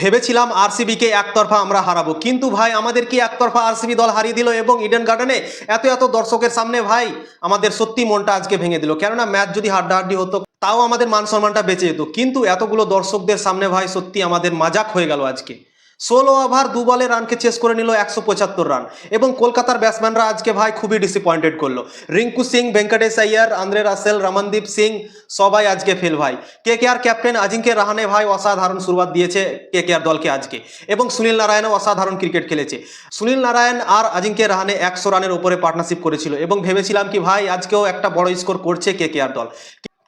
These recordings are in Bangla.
ভেবেছিলাম আরসিবিকে একতরফা আমরা হারাবো। কিন্তু ভাই, আমাদের কি একতরফা আরসিবি দল হারিয়ে দিল এবং ইডেন গার্ডেনে এত এত দর্শকের সামনে ভাই, আমাদের সত্যি মনটা আজকে ভেঙে দিল। কেননা ম্যাচ যদি হাড্ডাহাড্ডি হতো, তাও আমাদের মান সম্মানটা বেঁচে যেত। কিন্তু এতগুলো দর্শকদের সামনে ভাই, সত্যি আমাদের মাজাক হয়ে গেল আজকে। ষোলো ওভার দু বলে রানকে চেস করে নিল একশো পঁচাত্তর রান। এবং কলকাতার ব্যাটসম্যানরা আজকে ভাই খুবই ডিসঅ্যাপয়েন্টেড করল। রিঙ্কু সিং, ভেঙ্কটেশ আইয়ার, আন্দ্রে রাসেল, রমনদীপ সিং, সবাই আজকে ফেল ভাই। কে কে আর ক্যাপ্টেন আজিঙ্কে রাহানে ভাই অসাধারণ শুরুয়াত দিয়েছে কে কে আর দলকে আজকে। এবং সুনীল নারায়ণও অসাধারণ ক্রিকেট খেলেছে। সুনীল নারায়ণ আর আজিঙ্কে রাহানে একশো রানের উপরে পার্টনারশিপ করেছিল। এবং ভেবেছিলাম কি ভাই আজকেও একটা বড় স্কোর করছে কে কে আর দল।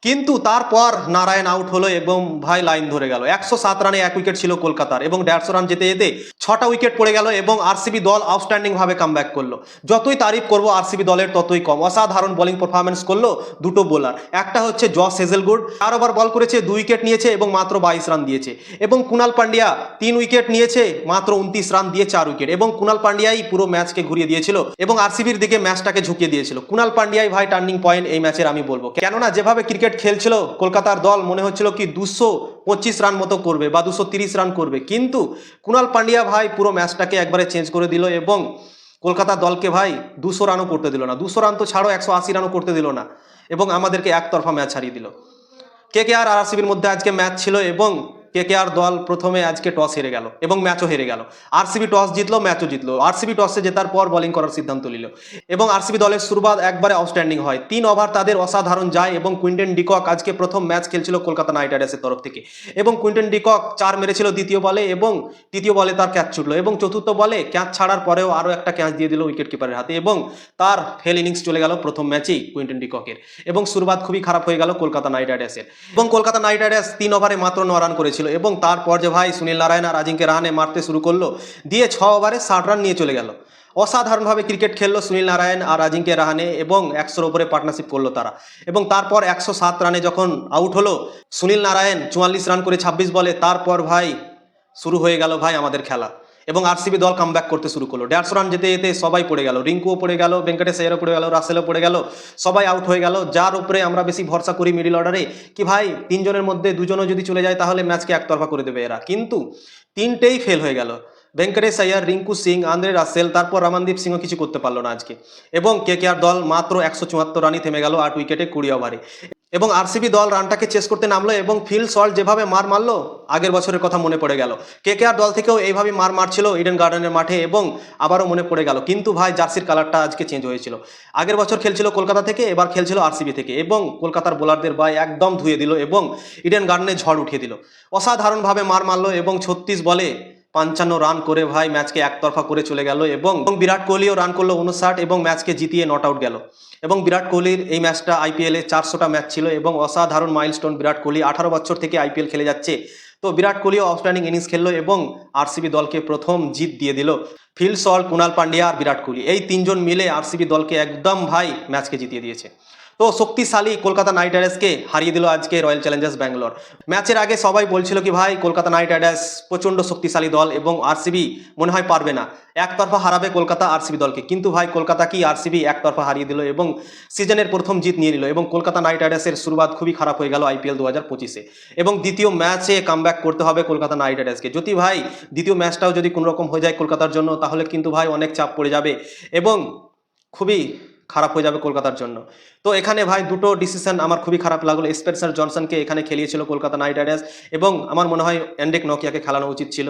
কিন্তু তারপর নারায়ণ আউট হলো এবং ভাই লাইন ধরে গেল। একশো সাত রানে এক উইকেট ছিল কলকাতার এবং দেড়শো রান যেতে যেতে ছটা উইকেট পড়ে গেল এবং আরসিবি দল আউটস্ট্যান্ডিং ভাবে কামব্যাক করল। যতই তারিফ করব আরসিবি দলের ততই কম। অসাধারণ বোলিং পারফরমেন্স করল দুটো বোলার একটা হচ্ছে জস হেজেলগুড চার ওভার বল করেছে, দুই উইকেট নিয়েছে এবং মাত্র বাইশ রান দিয়েছে এবং কুনাল পান্ডিয়া তিন উইকেট নিয়েছে, মাত্র উনত্রিশ রান দিয়ে চার উইকেট এবং কুনাল পান্ডিয়াই পুরো ম্যাচকে ঘুরিয়ে দিয়েছিল এবং আরসিবির দিকে ম্যাচটাকে ঝুঁকিয়ে দিয়েছিল। কুনাল পান্ডিয়াই ভাই টার্নিং পয়েন্ট এই ম্যাচের আমি বলব। কেননা যেভাবে ক্রিকেট খেলছিল, কলকাতার দল মনে হচ্ছিল কি দুশো পঁচিশ রান মতো করবে বা দুশো তিরিশ রান করবে। কিন্তু কুনাল পান্ডিয়া ভাই পুরো ম্যাচটাকে একবারে চেঞ্জ করে দিল এবং কলকাতা দলকে ভাই দুশো রানও করতে দিল না। দুশো রান তো ছাড়ো একশো আশি রানও করতে দিল না এবং আমাদেরকে একতরফা ম্যাচ হারিয়ে দিল। কে কে আর আরসিবির মধ্যে আজকে ম্যাচ ছিল এবং কে কে আর দল প্রথমে আজকে টস হেরে গেল এবং ম্যাচও হেরে গেল। আরসিবি টস জিতলো ম্যাচও জিতলো। আরসিবি টসে জেতার পর বোলিং করার সিদ্ধান্ত নিল। এবং আরসিবি দলের শুরুবাত একবারে আউটস্ট্যান্ডিং হয়। তিন ওভার তাদের অসাধারণ যায় এবং কুইন্টেন ডিকক আজকে প্রথম ম্যাচ খেলছিল কলকাতা নাইট রাইডার্সের তরফ থেকে। এবং কুইন্টেন ডিকক চার মেরেছিল দ্বিতীয় বলে এবং তৃতীয় বলে তার ক্যাচ ছুটলো এবং চতুর্থ বলে ক্যাচ ছাড়ার পরেও আরও একটা ক্যাচ দিয়ে দিল উইকেট কিপারের হাতে এবং তার ফেল ইনিংস চলে গেল প্রথম ম্যাচেই কুইন্টেন ডিককের। এবং শুরুবাদ খুবই খারাপ হয়ে গেল কলকাতা নাইট রাইডার্সের এবং কলকাতা নাইট রাইডার্স তিন ওভারে মাত্র ন রান করেছিল। এবং তারপর যে ভাই সুনীল নারায়ণ আর আজিঙ্কে রানে মারতে শুরু করল, দিয়ে ছ ওভারে ষাট রান নিয়ে চলে গেল। অসাধারণভাবে ক্রিকেট খেললো সুনীল নারায়ণ আর আজিঙ্কে রাহানে এবং একশোর ওপরে পার্টনারশিপ করল তারা। এবং তারপর একশো সাত রানে যখন আউট হলো, সুনীল নারায়ণ চুয়াল্লিশ রান করে ছাব্বিশ বলে, তারপর ভাই শুরু হয়ে গেল ভাই আমাদের খেলা। এবং আরসিবি দল কামব্যাক করতে শুরু করল। দেড়শো রান যেতে যেতে সবাই পড়ে গেল, রিঙ্কুও পড়ে গেল ভেঙ্কটেশ আইয়ারও পড়ে গেল রাসেলও পড়ে গেল, সবাই আউট হয়ে গেল। যার উপরে আমরা বেশি ভরসা করি মিডিল অর্ডারে কি ভাই, তিনজনের মধ্যে দুজনও যদি চলে যায় তাহলে ম্যাচকে একতরফা করে দেবে এরা। কিন্তু তিনটেই ফেল হয়ে গেল। ভেঙ্কটেশ আইয়ার রিঙ্কু সিং আন্দ্রে রাসেল তারপর রমনদীপ সিংও কিছু করতে পারল না আজকে। এবং কে কে আর দল মাত্র একশো চুয়াত্তর রানই থেমে গেল আট উইকেটে কুড়ি ওভারে এবং আরসিবি দল রানটাকে চেস করতে নামলো এবং ফিল সল্ট যেভাবে মার মারলো, আগের বছরের কথা মনে পড়ে গেল। কে কে আর দল থেকেও এইভাবে মার মারছিল ইডেন গার্ডেনের মাঠে এবং আবারও মনে পড়ে গেল। কিন্তু ভাই, জার্সির কালারটা আজকে চেঞ্জ হয়েছিল। আগের বছর খেলছিল কলকাতা থেকে, এবার খেলছিল আরসিবি থেকে এবং কলকাতার বোলারদের ভাই একদম ধুয়ে দিল এবং ইডেন গার্ডেনে ঝড় উঠিয়ে দিল। অসাধারণভাবে মার মারলো এবং ছত্রিশ বলে পঞ্চান্ন রান করে ভাই ম্যাচকে একতরফা করে চলে গেল এবং বিরাট কোহলিও রান করল উনষাট এবং ম্যাচকে জিতিয়ে নট আউট গেল। এবং বিরাট কোহলির এই ম্যাচটা আইপিএলে চারশোটা ম্যাচ ছিল এবং অসাধারণ মাইলস্টোন বিরাট কোহলি আঠারো বছর থেকে আইপিএল খেলে যাচ্ছে। তো বিরাট কোহলিও আউটস্ট্যান্ডিং ইনিংস খেললো এবং আরসিবি দলকে প্রথম জিত দিয়ে দিল। ফিল সল, কুনাল পান্ডিয়া আর বিরাট কোহলি এই তিনজন মিলে আরসিবি দলকে একদম ভাই ম্যাচকে জিতিয়ে দিয়েছে। তো শক্তিশালী কলকাতা নাইট রাইডার্সকে হারিয়ে দিল আজকে রয়্যাল চ্যালেঞ্জার্স ব্যাঙ্গালোর। ম্যাচের আগে সবাই বলছিল কি, ভাই, কলকাতা নাইট রাইডার্স প্রচণ্ড শক্তিশালী দল এবং আরসিবি মনে হয় পারবে না। একতরফা হারাবে কলকাতা আরসিবি দলকে। কিন্তু ভাই, কলকাতা কি আরসিবি একতরফা হারিয়ে দিল এবং সিজনের প্রথম জিত নিয়ে নিল এবং কলকাতা নাইট রাইডার্সের শুরুয়াত খুবই খারাপ হয়ে গেল আইপিএল দু হাজার পঁচিশে। এবং দ্বিতীয় ম্যাচে কামব্যাক করতে হবে কলকাতা নাইট রাইডার্সকে। যদি ভাই, দ্বিতীয় ম্যাচটাও যদি কোনোরকম হয়ে যায় কলকাতার জন্য, তাহলে কিন্তু ভাই অনেক চাপ পড়ে যাবে এবং খুবই খারাপ হয়ে যাবে কলকাতার জন্য। তো এখানে ভাই দুটো ডিসিশন আমার খুবই খারাপ লাগল। স্পেন্সার জনসনকে এখানে খেলিয়েছিল কলকাতা নাইট রাইডার্স এবং আমার মনে হয় অ্যান্ডেক নকিয়াকে খেলানো উচিত ছিল।